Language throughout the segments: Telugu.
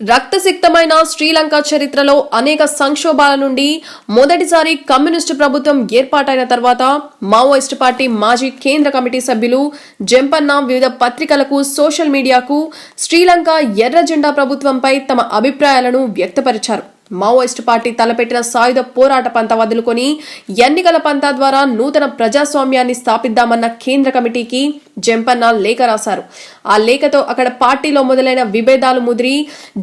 రక్తసిక్తమైన శ్రీలంక చరిత్రలో అనేక సంక్షోభాల నుండి మొదటిసారి కమ్యూనిస్టు ప్రభుత్వం ఏర్పాటైన తర్వాత మావోయిస్టు పార్టీ మాజీ కేంద్ర కమిటీ సభ్యులు జంపన్న వివిధ పత్రికలకు సోషల్ మీడియాకు శ్రీలంక ఎర్ర జెండా ప్రభుత్వంపై తమ అభిప్రాయాలను వ్యక్తపరిచారు. మావోయిస్టు పార్టీ తలపెట్టిన సాయుధ పోరాట పంత వదులుకొని ఎన్నికల పంతా ద్వారా నూతన ప్రజాస్వామ్యాన్ని స్థాపిద్దామన్న కేంద్ర కమిటీకి జంపన్న లేఖ రాశారు. ఆ లేఖతో అక్కడ పార్టీలో మొదలైన విభేదాలు ముదిరి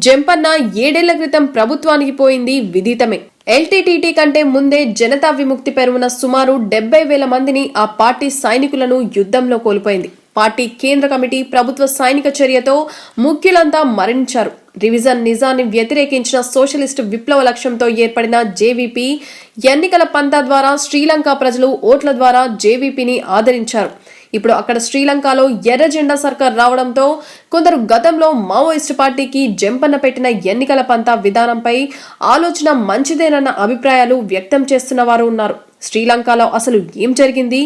జంపన్న ఏడేళ్ళ క్రితం ప్రభుత్వానికి పోయింది విదితమే. ఎల్టీటీటీ కంటే ముందే జనతా విముక్తి పెరువున సుమారు డెబ్బై వేల మందిని ఆ పార్టీ సైనికులను యుద్ధంలో కోల్పోయింది. పార్టీ కేంద్ర కమిటీ ప్రభుత్వ సైనిక చర్యతో ముఖ్యులంతా మరణించారు. రివిజన్ నిజాన్ని వ్యతిరేకించిన సోషలిస్టు విప్లవ లక్ష్యంతో ఏర్పడిన జేవీపీ ఎన్నికల పంతా ద్వారా శ్రీలంక ప్రజలు ఓట్ల ద్వారా జేవీపీని ఆదరించారు. ఇప్పుడు అక్కడ శ్రీలంకలో ఎర్ర జెండా సర్కార్ రావడంతో కొందరు గతంలో మావోయిస్టు పార్టీకి జంపన్న పెట్టిన ఎన్నికల పంతా విధానంపై ఆలోచన మంచిదేనన్న అభిప్రాయాలు వ్యక్తం చేస్తున్న వారు ఉన్నారు. శ్రీలంకలో అసలు ఏం జరిగింది?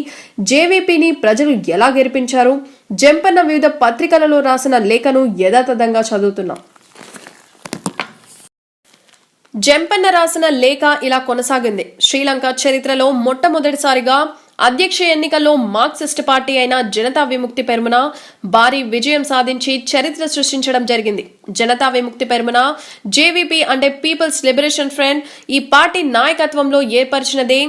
జేవీపీని ప్రజలు ఎలా గెలిపించారు? జంపన్న వివిధ పత్రికలలో రాసిన లేఖను యథాతథంగా చదువుతున్నాం. జంపన్న రాసిన లేఖ ఇలా కొనసాగింది. శ్రీలంక చరిత్రలో మొట్టమొదటిసారిగా అధ్యక్ష ఎన్నికల్లో మార్క్సిస్ట్ పార్టీ అయిన జనతా విముక్తి పెరుమున భారీ విజయం సాధించి చరిత్ర సృష్టించడం జరిగింది. జనతా విముక్తి పెరుమున జేవీపీ అంటే పీపుల్స్ లిబరేషన్ ఫ్రంట్ ఈ పార్టీ నాయకత్వంలో ఏర్పరిచినదే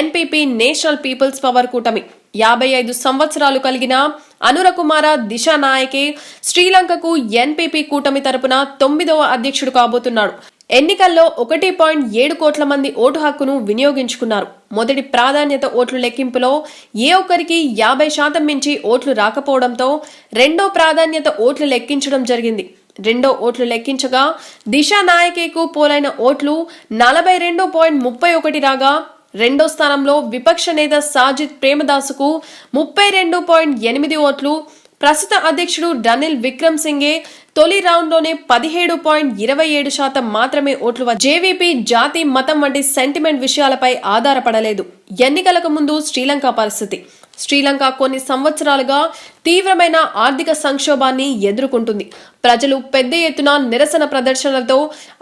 ఎన్పీపీ నేషనల్ పీపుల్స్ పవర్ కూటమి. యాభై ఐదు సంవత్సరాలు కలిగిన అనురకుమార దిశానాయకే శ్రీలంకకు ఎన్పీపీ కూటమి తరపున తొమ్మిదవ అధ్యక్షుడు కాబోతున్నాడు. ఎన్నికల్లో ఒకటి పాయింట్ ఏడు కోట్ల మంది ఓటు హక్కును వినియోగించుకున్నారు. మొదటి ప్రాధాన్యత ఓట్ల లెక్కింపులో ఏ ఒక్కరికి యాభై శాతం మించి ఓట్లు రాకపోవడంతో రెండో ప్రాధాన్యత ఓట్లు లెక్కించడం జరిగింది. రెండో ఓట్లు లెక్కించగా దిశా నాయకేకు పోలైన ఓట్లు నలభై రెండు పాయింట్ ముప్పై ఒకటి రాగా రెండో స్థానంలో విపక్ష నేత సాజిద్ ప్రేమదాసుకు ముప్పై రెండు పాయింట్ ఎనిమిది ఓట్లు ప్రస్తుత అధ్యక్షుడు డనిల్ విక్రమ్ సింగే తొలి రౌండ్లోనే పదిహేడు పాయింట్ ఇరవై ఏడు శాతం మాత్రమే ఓట్లు జేవీపీ జాతి మతం వంటి సెంటిమెంట్ విషయాలపై ఆధారపడలేదు. ఎన్నికలకు ముందు శ్రీలంక పరిస్థితి. శ్రీలంక కొన్ని సంవత్సరాలుగా తీవ్రమైన ఆర్థిక సంక్షోభాన్ని ఎదుర్కొంటుంది. ప్రజలు పెద్ద ఎత్తున నిరసన ప్రదర్శనలతో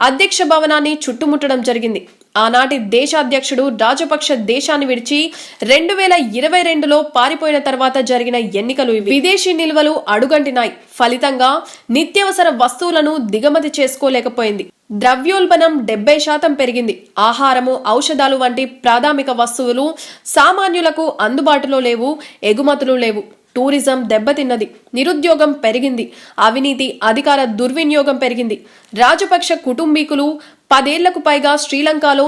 అధ్యక్ష భవనాన్ని చుట్టుముట్టడం జరిగింది. ఆనాటి దేశాధ్యక్షుడు రాజపక్ష దేశాన్ని విడిచి రెండు వేల ఇరవై రెండులో పారిపోయిన తర్వాత జరిగిన ఎన్నికలు విదేశీ నిల్వలు అడుగంటినాయి. ఫలితంగా నిత్యావసర వస్తువులను దిగమతి చేసుకోలేకపోయింది. ద్రవ్యోల్బణం డెబ్బై శాతం పెరిగింది. ఆహారము ఔషధాలు వంటి ప్రాథమిక వస్తువులు సామాన్యులకు అందుబాటులో లేవు ఎగుమతులు లేవు. టూరిజం దెబ్బతిన్నది. నిరుద్యోగం పెరిగింది. అవినీతి అధికార దుర్వినియోగం పెరిగింది. రాజపక్ష కుటుంబీకులు పదేళ్ళకు పైగా శ్రీలంకలో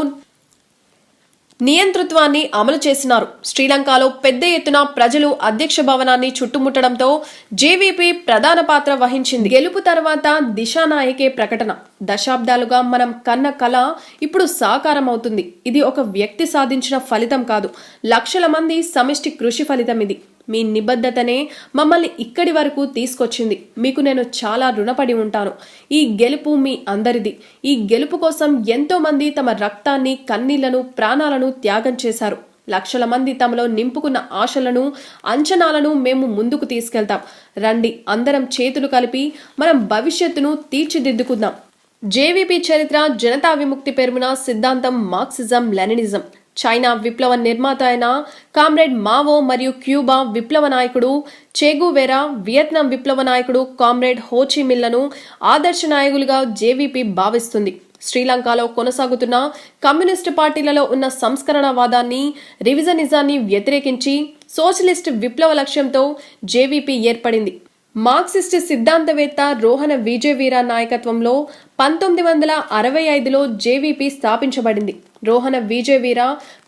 నియంతృత్వాన్ని అమలు చేసినారు. శ్రీలంకలో పెద్ద ఎత్తున ప్రజలు అధ్యక్ష భవనాన్ని చుట్టుముట్టడంతో జేవీపీ ప్రధాన పాత్ర వహించింది. గెలుపు తర్వాత దిశానాయకే ప్రకటన. దశాబ్దాలుగా మనం కన్న కళ ఇప్పుడు సాకారం అవుతుంది ఇది ఒక వ్యక్తి సాధించిన ఫలితం కాదు. లక్షల మంది సమిష్టి కృషి ఫలితం ఇది. మీ నిబద్ధతనే మమ్మల్ని ఇక్కడి వరకు తీసుకొచ్చింది. మీకు నేను చాలా రుణపడి ఉంటాను. ఈ గెలుపు మీ అందరిది. ఈ గెలుపు కోసం ఎంతో మంది తమ రక్తాన్ని కన్నీళ్ళను ప్రాణాలను త్యాగం చేశారు. లక్షల మంది తమలో నింపుకున్న ఆశలను అంచనాలను మేము ముందుకు తీసుకెళ్తాం. రండి అందరం చేతులు కలిపి మనం భవిష్యత్తును తీర్చిదిద్దుకుందాం. జేవీపీ చరిత్ర జనతా విముక్తి పెరుమున సిద్ధాంతం మార్క్సిజం లెనినిజం. చైనా విప్లవ నిర్మాత అయిన కామ్రేడ్ మావో మరియు క్యూబా విప్లవ నాయకుడు చెగువెరా వియత్నాం విప్లవ నాయకుడు కామ్రేడ్ హోచిమిల్లను ఆదర్శ నాయకులుగా జేవీపీ భావిస్తుంది. శ్రీలంకలో కొనసాగుతున్న కమ్యూనిస్టు పార్టీలలో ఉన్న సంస్కరణవాదాన్ని రివిజనిజాన్ని వ్యతిరేకించి సోషలిస్ట్ విప్లవ లక్ష్యంతో జేవీపీ ఏర్పడింది. మార్క్సిస్ట్ సిద్ధాంతవేత్త రోహన విజయవీర నాయకత్వంలో పంతొమ్మిది వందల అరవై ఐదులో జేవీపీ స్థాపించబడింది. రోహన విజయవీర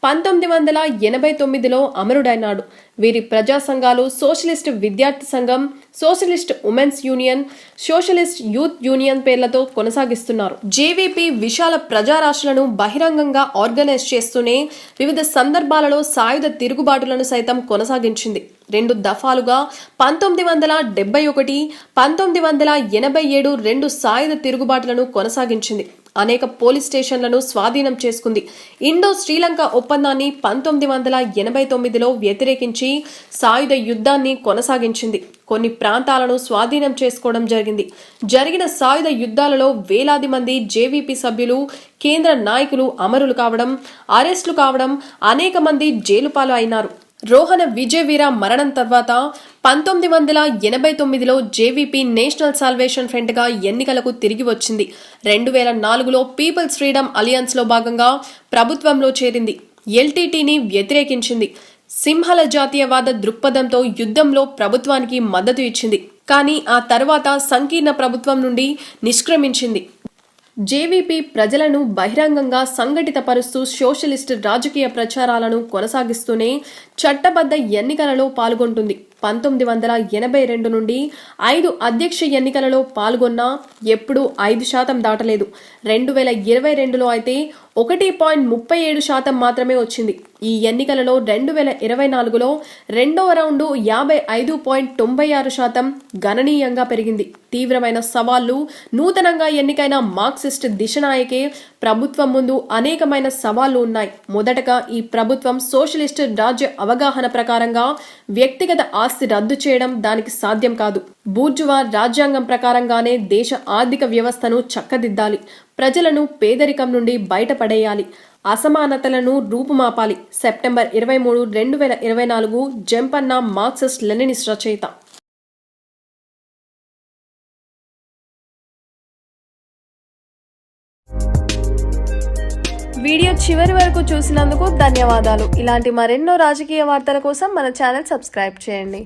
పంతొమ్మిది వందల ఎనభై తొమ్మిదిలో అమరుడైనాడు. వీరి ప్రజా సంఘాలు సోషలిస్ట్ విద్యార్థి సంఘం socialist women's union socialist youth union పేర్లతో కొనసాగిస్తున్నారు. జేవీపీ విశాల ప్రజారాశులను బహిరంగంగా ఆర్గనైజ్ చేస్తూనే వివిధ సందర్భాలలో సాయుధ తిరుగుబాటులను సైతం కొనసాగించింది. రెండు దఫాలుగా పంతొమ్మిది వందల డెబ్బై ఒకటి పంతొమ్మిది వందల ఎనభై ఏడు రెండు సాయుధ తిరుగుబాటులను కొనసాగించింది. అనేక పోలీస్ స్టేషన్లను స్వాధీనం చేసుకుంది. ఇండో శ్రీలంక ఒప్పందాన్ని పంతొమ్మిది వందల ఎనభై తొమ్మిదిలో వ్యతిరేకించి సాయుధ యుద్ధాన్ని కొనసాగించింది. కొన్ని ప్రాంతాలను స్వాధీనం చేసుకోవడం జరిగింది. జరిగిన సాయుధ యుద్ధాలలో వేలాది మంది జేవీపీ సభ్యులు కేంద్ర నాయకులు అమరులు కావడం అరెస్టులు కావడం అనేక మంది జైలుపాలు అయినారు. రోహన విజయవీర మరణం తర్వాత పంతొమ్మిది వందల ఎనభై తొమ్మిదిలో జేవీపీ నేషనల్ సాల్వేషన్ ఫ్రంట్గా ఎన్నికలకు తిరిగి వచ్చింది. రెండు వేల నాలుగులో పీపుల్స్ ఫ్రీడమ్ అలియన్స్లో భాగంగా ప్రభుత్వంలో చేరింది. ఎల్టీటీని వ్యతిరేకించింది. సింహల జాతీయవాద దృక్పథంతో యుద్ధంలో ప్రభుత్వానికి మద్దతు ఇచ్చింది. కానీ ఆ తర్వాత సంకీర్ణ ప్రభుత్వం నుండి నిష్క్రమించింది. జేవీపీ ప్రజలను బహిరంగంగా సంఘటితపరుస్తూ సోషలిస్ట్ రాజకీయ ప్రచారాలను కొనసాగిస్తూనే చట్టబద్ధ ఎన్నికలలో పాల్గొంటుంది. పంతొమ్మిది వందల ఎనభై రెండు నుండి ఐదు అధ్యక్ష ఎన్నికలలో పాల్గొన్నా ఎప్పుడూ ఐదు శాతం దాటలేదు. రెండు వేల ఇరవై రెండులో అయితే ఒకటి పాయింట్ ముప్పై ఏడు శాతం మాత్రమే వచ్చింది. ఈ ఎన్నికలలో రెండు వేల ఇరవై నాలుగులో రెండవ రౌండు యాభై ఐదు పాయింట్ తొంభై ఆరు శాతం గణనీయంగా పెరిగింది. తీవ్రమైన సవాళ్ళు నూతనంగా ఎన్నికైన మార్క్సిస్ట్ దిశనాయకే ప్రభుత్వం ముందు అనేకమైన సవాళ్ళు ఉన్నాయి. మొదటగా ఈ ప్రభుత్వం సోషలిస్ట్ రాజ్య అవగాహన ప్రకారంగా వ్యక్తిగత ఆస్తి రద్దు చేయడం దానికి సాధ్యం కాదు. బూర్జువా రాజ్యాంగం ప్రకారంగానే దేశ ఆర్థిక వ్యవస్థను చక్కదిద్దాలి. ప్రజలను పేదరికం నుండి బయటపడేయాలి. అసమానతలను రూపుమాపాలి. సెప్టెంబర్ ఇరవై మూడు రెండు వేల ఇరవై నాలుగు జంపన్న మార్క్సిస్ట్ లెనినిస్ట్ రచయిత. వీడియో చివరి వరకు చూసినందుకు ధన్యవాదాలు. ఇలాంటి మరెన్నో రాజకీయ వార్తల కోసం మన ఛానల్ సబ్స్క్రైబ్ చేయండి.